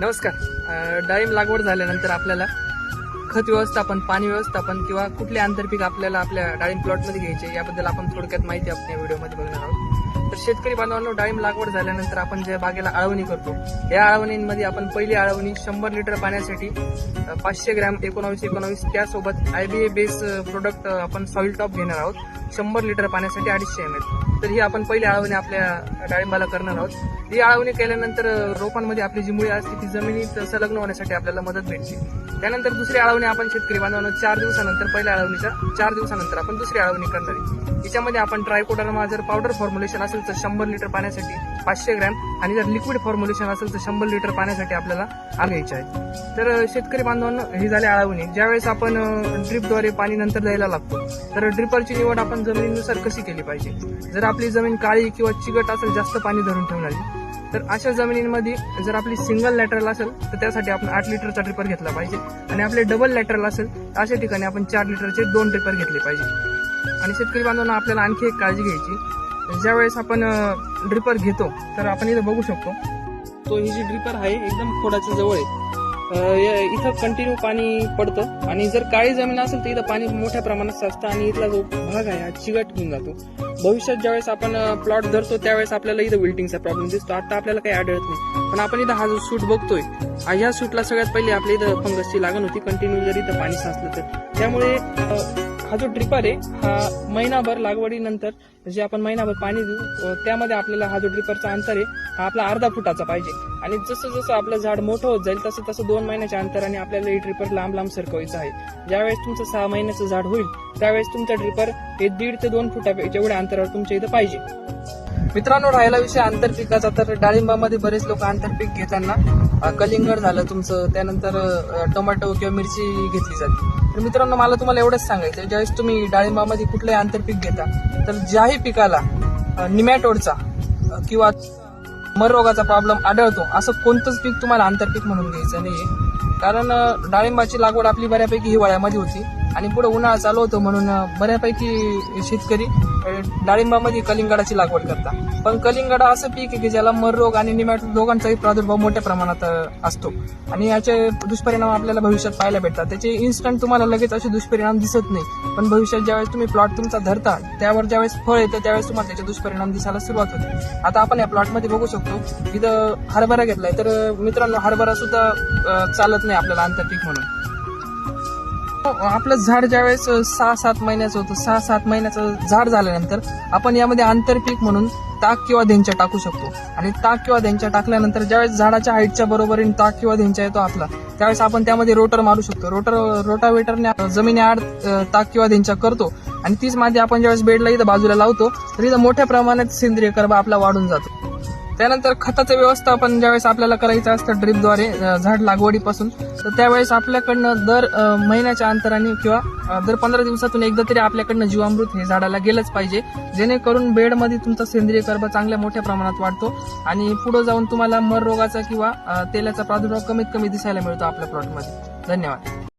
नमस्कार. डाळिंब लागवड झाल्यानंतर आपल्याला खत व्यवस्थापन पाणी व्यवस्थापन किंवा कुठले आंतरपीक आपल्याला आपल्या डाळिंब प्लॉटमध्ये घ्यायचे याबद्दल आपण थोडक्यात माहिती आपण या व्हिडिओमध्ये बघणार आहोत. तर शेतकरी बांधवांनो डाळिंब लागवड झाल्यानंतर आपण ज्या बागेला आळवणी करतो या आळवणींमध्ये आपण पहिली आळवणी शंभर लिटर पाण्यासाठी पाचशे ग्रॅम एकोणावीस एकोणावीस त्यासोबत आयबीए बेस प्रोडक्ट आपण सॉइल टॉप घेणार आहोत. शंभर लिटर पाण्यासाठी अडीचशे एम एल तर ही आपण पहिली आळवणी आपल्या डाळिंबाला करणार आहोत. ही आळवणी केल्यानंतर रोपांमध्ये आपली जी मुळी असते ती जमिनीत संलग्न होण्यासाठी आपल्याला मदत भेटते. त्यानंतर दुसरी आळवणी आपण शेतकरी बांधवांना चार दिवसानंतर पहिल्या आळवणीच्या चार दिवसानंतर आपण दुसरी आळवणी करणार आहे. याच्यामध्ये आपण ट्रायकोडर्मा जर पावडर फॉर्म्युलेशन असेल तर शंभर लिटर पाण्यासाठी पाचशे ग्रॅम. आणि जर लिक्विड फॉर्म्युलेशन असेल तर शंभर लिटर पाण्यासाठी आपल्याला घ्यायचे आहे. तर शेतकरी बांधवांना हे झाले आळवणी. ज्यावेळेस आपण ड्रिपद्वारे पाणी नंतर द्यायला लागतो तर ड्रिपरची निवड आपण जमिनीनुसार कशी केली पाहिजे? जर आपली जमीन काळी किंवा चिकट असेल जास्त पाणी धरून ठेवणारी तर अशा जमिनींमध्ये जर आपली सिंगल लॅटरल असेल तर त्यासाठी आपण आठ लिटरचा ट्रिपर घेतला पाहिजे. आणि आपले डबल लॅटरल असेल तर अशा ठिकाणी आपण चार लिटरचे दोन ट्रिपर घेतले पाहिजे. आणि शेतकरी बांधवांना आपल्याला आणखी एक काळजी घ्यायची ज्यावेळेस आपण ड्रिपर घेतो तर आपण इथं बघू शकतो. तो ही जी ड्रिपर आहे एकदम खोडाच्या जवळ आहे. इथं कंटिन्यू पाणी पडतं आणि जर काळी जमीन असेल तर इथं पाणी मोठ्या प्रमाणात साचतं आणि इथला जो भाग आहे हा चिगट होऊन जातो. भविष्यात ज्यावेळेस आपण प्लॉट धरतो त्यावेळेस आपल्याला इथं विल्टिंगचा प्रॉब्लेम दिसतो. आता आपल्याला काही आढळत नाही. पण आपण इथं हा जो सूट बघतोय हा- ह्या सूटला सगळ्यात पहिले आपल्या इथं फंगसची लागण होती. कंटिन्यू जर इथं पाणी साचलं तर. त्यामुळे हा जो ड्रिपर आहे हा महिनाभर लागवडीनंतर जे आपण महिनाभर पाणी देऊ त्यामध्ये आपल्याला हा जो ड्रिपरचा अंतर आहे हा आपला अर्धा फुटाचा पाहिजे. आणि जसं जसं आपलं झाड मोठं होत जाईल तसं तसं दोन महिन्याच्या अंतराने आपल्याला हे ड्रिपर लांब लांब सरकवायचं आहे. ज्यावेळेस तुमचं सहा महिन्याचं झाड होईल त्यावेळेस तुमचं ड्रिपर हे दीड ते दोन फुटा एवढ्या अंतरावर तुमच्या इथं पाहिजे. मित्रांनो राहिला विषय आंतरपिकाचा तर डाळिंबामध्ये बरेच लोक आंतरपीक घेताना कलिंगड झालं तुमचं त्यानंतर टोमॅटो किंवा मिरची घेतली जाते. तर मित्रांनो मला तुम्हाला एवढंच सांगायचं ज्यावेळेस तुम्ही डाळिंबामध्ये कुठलंही आंतरपीक घेता तर ज्याही पिकाला निमॅटोडचा किंवा मर रोगाचा प्रॉब्लेम आढळतो असं कोणतंच पीक तुम्हाला आंतरपीक म्हणून घ्यायचं नाही कारण डाळिंबाची लागवड आपली बऱ्यापैकी हिवाळ्यामध्ये होती. आणि पुढे उन्हाळा चालू होतो म्हणून बऱ्यापैकी शेतकरी डाळिंबामध्ये कलिंगडाची लागवड करतात. पण कलिंगडा असं पीक आहे की ज्याला मर रोग आणि निमॅट दोघांचाही प्रादुर्भाव मोठ्या प्रमाणात असतो. आणि याचे दुष्परिणाम आपल्याला भविष्यात पाहायला भेटतात. त्याचे इन्स्टंट तुम्हाला लगेच असे दुष्परिणाम दिसत नाही. पण भविष्यात ज्यावेळेस तुम्ही प्लॉट तुमचा धरता त्यावर ज्यावेळेस फळ येतं त्यावेळेस तुम्हाला त्याचे दुष्परिणाम दिसायला सुरुवात होते. आता आपण या प्लॉटमध्ये बघू शकतो इथं हरभरा घेतलाय. तर मित्रांनो हरभरा सुद्धा चालत नाही आपल्याला आंतरपीक म्हणून. आपलं झाड ज्यावेळेस सहा सात महिन्याचं होतं सहा सात महिन्याचं झाड झाल्यानंतर आपण यामध्ये आंतरपीक म्हणून ताक किंवा धेंच्या टाकू शकतो. आणि ताक किंवा धेंच्या टाकल्यानंतर ज्यावेळेस झाडाच्या हाईटच्या बरोबरीने ताक किंवा धेंच्या येतो आपला त्यावेळेस आपण त्यामध्ये रोटर मारू शकतो. रोटर रोटावेटरने जमिनी आड ताक किंवा धेंच्या करतो आणि तीच माती आपण ज्यावेळेस बेडला इथं बाजूला लावतो तर इथं मोठ्या प्रमाणात सेंद्रिय कर्ब आपला वाढून जातो. त्यानंतर खताचं व्यवस्थापन ज्यावेळेस आपल्याला करायचं असतं ड्रिपद्वारे झाड लागवडीपासून तर त्यावेळेस आपल्याकडनं दर महिन्याच्या अंतराने किंवा दर पंधरा दिवसातून एकदा तरी आपल्याकडनं जीवामृत हे झाडाला गेलंच पाहिजे. जेणेकरून बेडमध्ये तुमचा सेंद्रिय कर्ब चांगल्या मोठ्या प्रमाणात वाढतो आणि पुढे जाऊन तुम्हाला मर रोगाचा किंवा तेलाचा प्रादुर्भाव कमीत कमी दिसायला मिळतो आपल्या प्लॉटमध्ये. धन्यवाद.